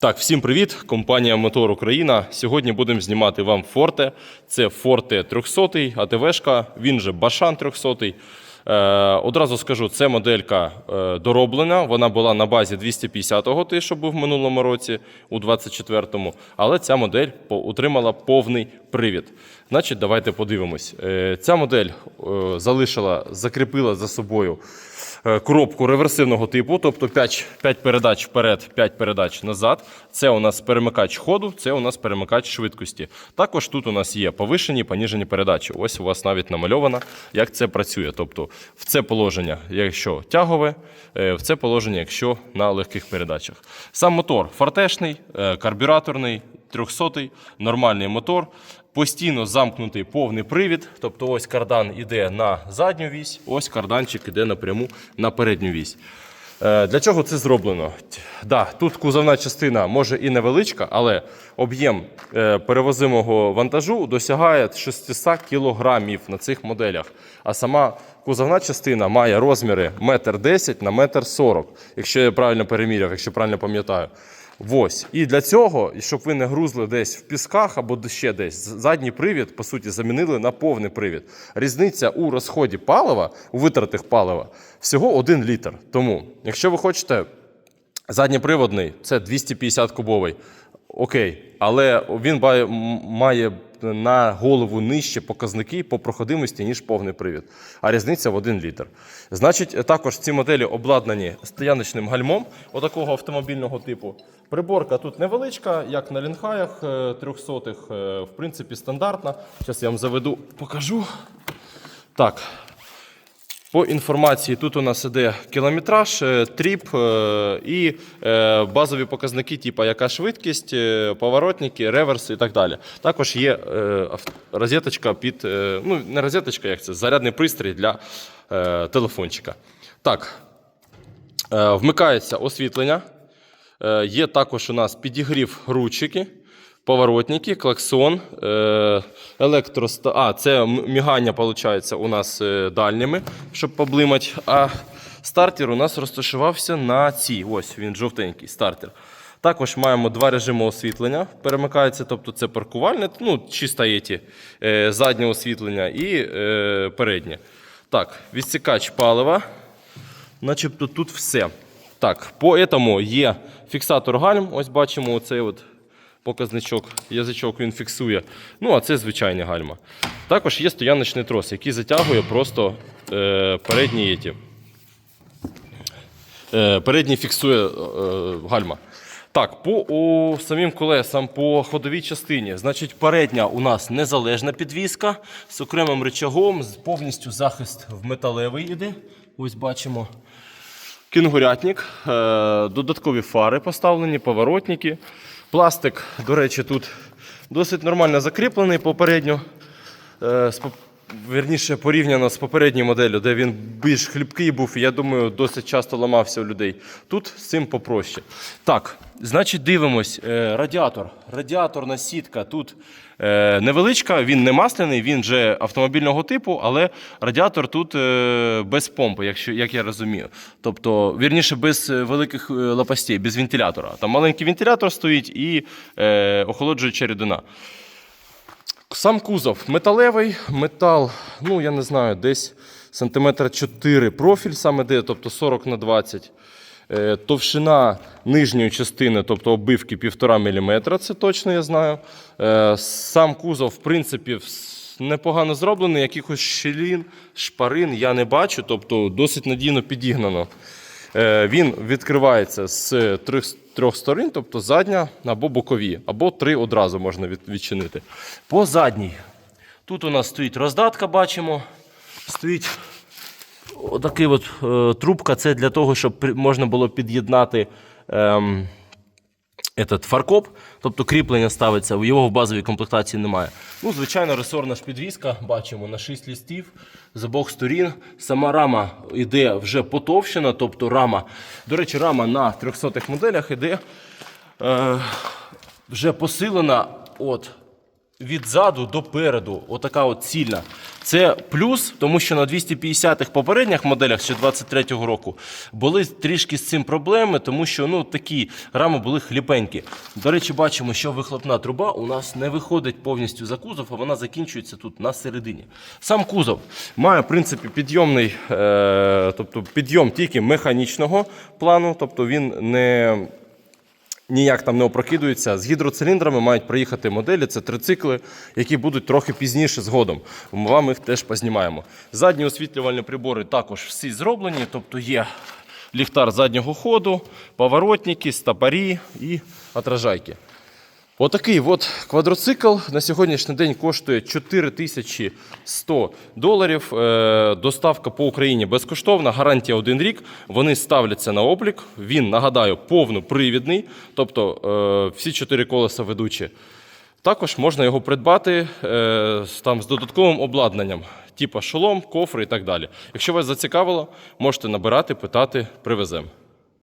Так, всім привіт! Компанія Мотор Україна. Сьогодні будемо знімати вам Форте. Це Форте 300 АТВшка, він же Башан 300. Е, одразу скажу, це моделька е, дороблена. Вона була на базі 250-го, той, що був в минулому році, у 24-му. Але ця модель отримала повний привід. Значить, давайте подивимось. Е, ця модель залишила, закріпила за собою коробку реверсивного типу, тобто 5, 5 передач вперед, 5 передач назад. Це у нас перемикач ходу, це у нас перемикач швидкості. Також тут у нас є повишені, поніжені передачі. Ось у вас навіть намальовано, як це працює. Тобто в це положення, якщо тягове, е, в це положення, якщо на легких передачах. Сам мотор фортешний, е, карбюраторний, 300-й, нормальний мотор. Постійно замкнутий повний привід, тобто ось кардан іде на задню вісь, ось карданчик іде напряму на передню вісь. Е, Для чого це зроблено? Да, тут кузовна частина може і невеличка, але об'єм е, перевозимого вантажу досягає 600 кг на цих моделях. А сама кузовна частина має розміри 1,10 на 1,40 м, якщо я правильно переміряв, якщо правильно пам'ятаю. Ось. І для цього, щоб ви не грузли десь в пісках або ще десь, задній привід, по суті, замінили на повний привід. Різниця у розході палива, у витратах палива, всього 1 літр. Тому, якщо ви хочете задньоприводний, це 250 кубовий, окей, але він має на голову нижче показники по проходимості, ніж повний привід. А різниця в 1 літр. Значить, також ці моделі обладнані стояночним гальмом отакого автомобільного типу. Приборка тут невеличка, як на лінхаях 300-х, е, в принципі, стандартна. Зараз я вам заведу, покажу. Так. По інформації, тут у нас іде кілометраж, е, тріп е, і е, базові показники, типу яка швидкість, поворотники, реверс і так далі. Також є розеточка під, ну не розеточка, як це, зарядний пристрій для телефончика. Так, вмикається освітлення. Є також у нас підігрів ручки, поворотники, клаксон, е, електроста... А, це мігання, виходить, у нас е, дальніми, щоб поблимати. А стартер у нас розташувався на цій. Ось він жовтенький стартер. Також маємо два режими освітлення. Перемикається, тобто це паркувальне, ну, чисто є е, заднє освітлення і переднє. Так, відсікач палива. Начебто тут все. Так, по этому є фіксатор гальм. Ось бачимо оцей от показничок, язичок він фіксує. Ну, а це звичайні гальма. Також є стояночний трос, який затягує просто е, передні єті. Е, передній фіксує е, гальма. Так, по о, самим колесам, по ходовій частині. Значить, передня у нас незалежна підвіска з окремим рычагом, повністю захист в металевий іде. Ось бачимо. Кінгурятник, е, додаткові фари поставлені, поворотники. Пластик, до речі, тут досить нормально закріплений попередньо. Е, з Вірніше порівняно з попередньою моделлю, де він більш хлібкий був, і я думаю, досить часто ламався у людей. Тут з цим попроще. Так, значить, дивимось. Е, Радіатор. Радіаторна сітка тут е, невеличка, він не масляний, він вже автомобільного типу, але радіатор тут е, без помпи, якщо, як я розумію. Тобто, вірніше, без великих лопастей, без вентилятора. Там маленький вентилятор стоїть і охолоджуюча рідина. Сам кузов металевий, метал, ну я не знаю, десь сантиметра 4 профіль саме де, тобто 40 на 20. Е, Товщина нижньої частини, тобто оббивки 1,5 мм, це точно я знаю. Е, Сам кузов, в принципі, непогано зроблений, якихось щілін, шпарин я не бачу, тобто досить надійно підігнано. Е, Він відкривається з трьох, трьох сторін, тобто задня або бокові, або три одразу можна відчинити. По задній. Тут у нас стоїть роздатка, бачимо. Стоїть отакий от, е, трубка. Це для того, щоб можна було під'єднати. Ем, этот фаркоп, тобто кріплення ставиться, його в базовій комплектації немає. Ну, звичайно, ресорна ж підвізка, бачимо на 6 лістів з обох сторін. Сама рама йде вже потовщена, тобто рама. До речі, рама на 300-х моделях йде е, вже посилена от, від заду до переду. Отака от цільна. Це плюс, тому що на 250-х попередніх моделях ще 23-го року були трішки з цим проблеми, тому що ну, такі рами були хліпенькі. До речі, бачимо, що вихлопна труба у нас не виходить повністю за кузов, а вона закінчується тут на середині. Сам кузов має, в принципі, підйомний, е, тобто підйом тільки механічного плану, тобто він не ніяк там не опрокидується. З гідроциліндрами мають приїхати моделі. Це трицикли, які будуть трохи пізніше згодом. Вам їх теж познімаємо. Задні освітлювальні прибори також всі зроблені, тобто є ліхтар заднього ходу, поворотники, стопорі і отражайки. Отакий от квадроцикл на сьогоднішній день коштує 4100 доларів. Е, Доставка по Україні безкоштовна, гарантія один рік. Вони ставляться на облік. Він, нагадаю, повнопривідний, тобто е, всі чотири колеса ведучі. Також можна його придбати е, там, з додатковим обладнанням, типу шолом, кофри і так далі. Якщо вас зацікавило, можете набирати, питати, привеземо.